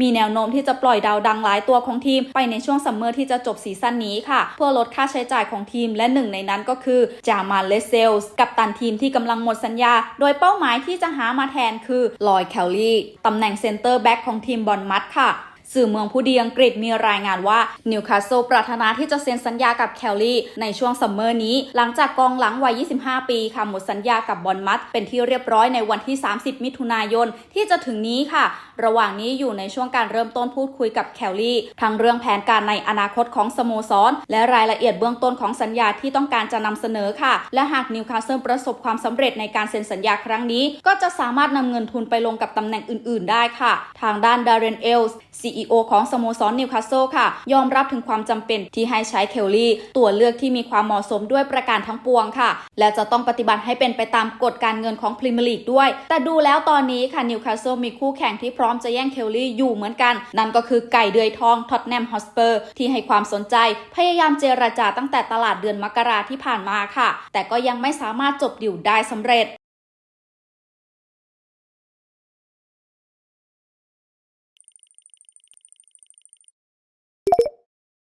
มีแนวโน้มที่จะปล่อยดาวดังหลายตัวของทีมไปในช่วงซัมเมอร์ที่จะจบซีซั่นนี้ค่ะ เพื่อลดค่าใช้จ่ายของทีมและหนึ่งในนั้นก็คือจามาเลเซลส์กับตันทีมที่กำลังหมดสัญญา โดยเป้าหมายที่จะหามาแทนคือลอยแคลลี่ตำแหน่งเซนเตอร์แบ็กของทีมบอลมัดค่ะ สื่อเมืองผู้ดีอังกฤษมีรายงานว่านิวคาสเซิลปรารถนาที่จะเซ็นสัญญากับแคลลี่ในช่วงซัมเมอร์นี้ หลังจากกองหลังวัย 25 ปีค่ะหมดสัญญากับบอลมัดเป็นที่เรียบร้อยในวันที่ 30 มิถุนายนที่จะถึงนี้ค่ะ ระหว่างนี้อยู่ในช่วงการเริ่มต้นพูดคุยกับแคลลี่ทั้งเรื่องแผนการในอนาคตของสโมสร และรายละเอียดเบื้องต้นของสัญญาที่ต้องการจะนำเสนอค่ะ และหากนิวคาสเซิลประสบความสำเร็จในการเซ็นสัญญาครั้งนี้ ก็จะสามารถนำเงินทุนไปลงกับตำแหน่งอื่น ๆ ได้ค่ะ ทางด้านดาร์เรนเอลส์ CEO ของสโมสรนิวคาสเซิลค่ะ ยอมรับถึงความจำเป็นที่ให้ใช้เคลลี่ ตัวเลือกที่มีความเหมาะสมด้วยประการทั้งปวงค่ะ และจะต้องปฏิบัติให้เป็นไปตามกฎการเงินของพรีเมียร์ลีกด้วย แต่ดูแล้วตอนนี้ค่ะนิวคาสเซิลมีคู่แข่งที่พร้อมจะแย่งเคลลี่อยู่เหมือนกัน นั่นก็คือไก่เดือยทองท็อตแนมฮอสเปอร์ที่ให้ความสนใจ พยายามเจรจาตั้งแต่ตลาดเดือนมกราที่ผ่านมาค่ะ แต่ก็ยังไม่สามารถจบดิวได้สำเร็จ